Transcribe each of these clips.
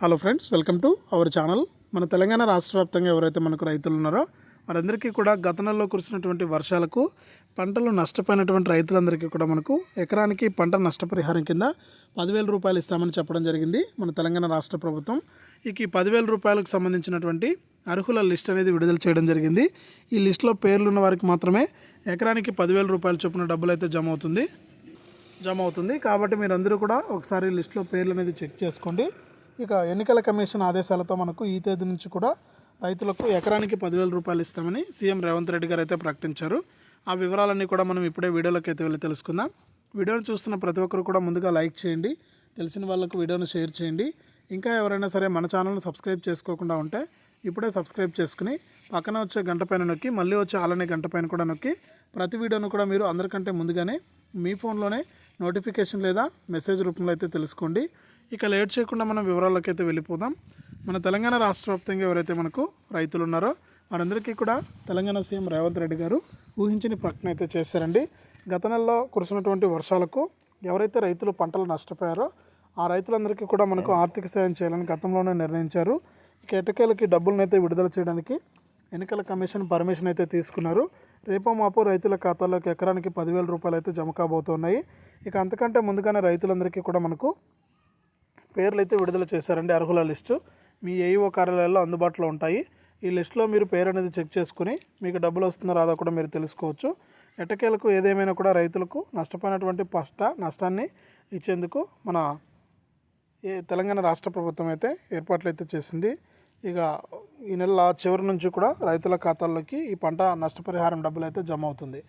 Hello friends welcome to our channel మన తెలంగాణ రాష్ట్ర వ్యాప్తంగా ఎవరైతే మనకు రైతులు ఉన్నారో వారందరికీ కూడా గత నెలలో కురిసినటువంటి వర్షాలకు పంటలు నష్టపోయినటువంటి రైతులందరికీ కూడా మనకు ఎకరానికి పంట నష్టపరిహారం కింద పదివేల రూపాయలు ఇస్తామని చెప్పడం జరిగింది మన తెలంగాణ రాష్ట్ర ప్రభుత్వం. ఇక ఈ పదివేల రూపాయలకు సంబంధించినటువంటి అర్హుల లిస్ట్ అనేది విడుదల చేయడం జరిగింది. ఈ లిస్టులో పేర్లు ఉన్న వారికి మాత్రమే ఎకరానికి పదివేల రూపాయలు చొప్పున డబ్బులు అయితే జమ అవుతుంది. జమ అవుతుంది. కాబట్టి మీరందరూ కూడా ఒకసారి లిస్ట్లో పేర్లు అనేది చెక్ చేసుకోండి. ఇక ఎన్నికల కమిషన్ ఆదేశాలతో మనకు ఈ తేదీ నుంచి కూడా రైతులకు ఎకరానికి పదివేల రూపాయలు ఇస్తామని సీఎం రేవంత్ రెడ్డి గారు అయితే ప్రకటించారు. ఆ వివరాలన్నీ కూడా మనం ఇప్పుడే వీడియోలోకి అయితే వెళ్ళి తెలుసుకుందాం. వీడియోను చూస్తున్న ప్రతి ఒక్కరు కూడా ముందుగా లైక్ చేయండి తెలిసిన వాళ్ళకు వీడియోను షేర్ చేయండి. ఇంకా ఎవరైనా సరే మన ఛానల్ను సబ్స్క్రైబ్ చేసుకోకుండా ఉంటే ఇప్పుడే సబ్స్క్రైబ్ చేసుకుని పక్కన వచ్చే గంట పైన నొక్కి మళ్ళీ వచ్చే ఆలనే గంట పైన కూడా నొక్కి ప్రతి వీడియోను కూడా మీరు అందరికంటే ముందుగానే మీ ఫోన్లోనే నోటిఫికేషన్ లేదా మెసేజ్ రూపంలో అయితే తెలుసుకోండి. ఇక లేట్ చేయకుండా మనం వివరాల్లోకి అయితే వెళ్ళిపోదాం. మన తెలంగాణ రాష్ట్ర వ్యాప్తంగా ఎవరైతే మనకు రైతులు ఉన్నారో వారందరికీ కూడా తెలంగాణ సీఎం రేవంత్ రెడ్డి గారు ఊహించని ప్రకటన అయితే చేశారండి. గత నెలలో కురిసినటువంటి వర్షాలకు ఎవరైతే రైతులు పంటలు నష్టపోయారో ఆ రైతులందరికీ కూడా మనకు ఆర్థిక సాయం చేయాలని గతంలోనే నిర్ణయించారు. ఇక ఎటకేలకి డబ్బులను అయితే విడుదల చేయడానికి ఎన్నికల కమిషన్ పర్మిషన్ అయితే తీసుకున్నారు. రేపో మాపో రైతుల ఖాతాలోకి ఎకరానికి పదివేల రూపాయలు అయితే జమ కాబోతున్నాయి. ఇక అంతకంటే ముందుగానే రైతులందరికీ కూడా మనకు పేర్లు అయితే విడుదల చేశారండి అర్హుల లిస్టు. మీ ఏఈఓ కార్యాలయాల్లో అందుబాటులో ఉంటాయి. ఈ లిస్టులో మీరు పేరు అనేది చెక్ చేసుకుని మీకు డబ్బులు వస్తుందో రాదో కూడా మీరు తెలుసుకోవచ్చు. ఎటకేలకు ఏదేమైనా కూడా రైతులకు నష్టపోయినటువంటి పష్ట నష్టాన్ని ఇచ్చేందుకు మన ఏ తెలంగాణ రాష్ట్ర ప్రభుత్వం అయితే ఏర్పాట్లు అయితే చేసింది. ఇక ఈ నెల చివరి నుంచి కూడా రైతుల ఖాతాల్లోకి ఈ పంట నష్టపరిహారం డబ్బులు అయితే జమ అవుతుంది.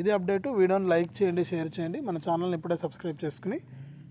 ఇది అప్డేటు. వీడియోని లైక్ చేయండి షేర్ చేయండి. మన ఛానల్ని ఇప్పుడే సబ్స్క్రైబ్ చేసుకుని